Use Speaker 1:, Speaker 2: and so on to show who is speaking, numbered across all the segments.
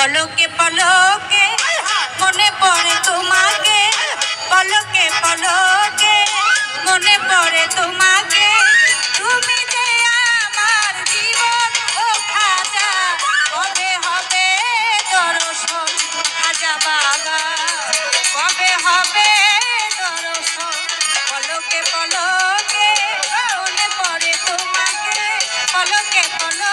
Speaker 1: পলকে পলকে, মনে পড়ে তোমাকে। পলকে পলকে, মনে পড়ে তোমাকে। তুমি যে আমার জীবন, ও খাজা, কবে হবে দর্শন? খাজা বাবা, কবে হবে দর্শন? পলকে পলকে, মনে পড়ে তোমাকে। পলকে পলকে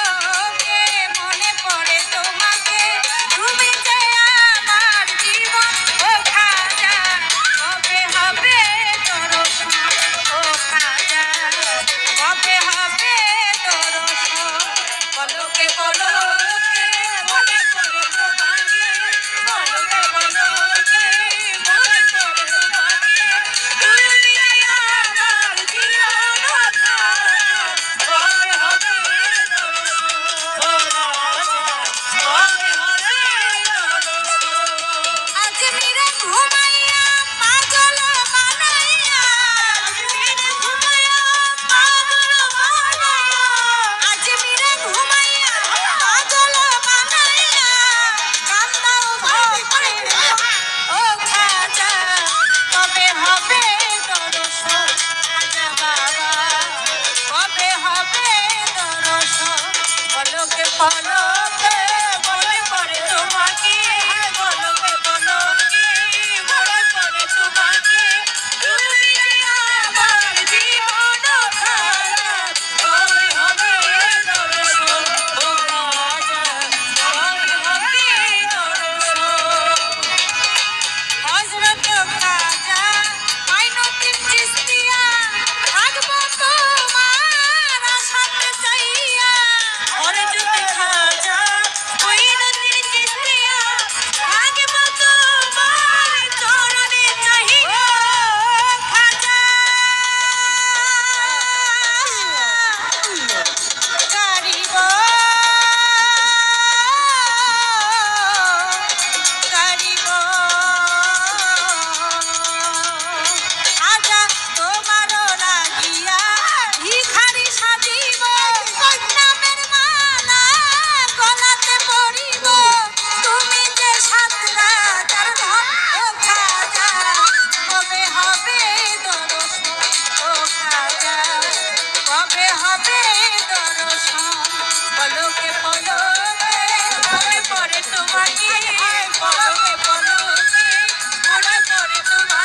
Speaker 1: on Sorry,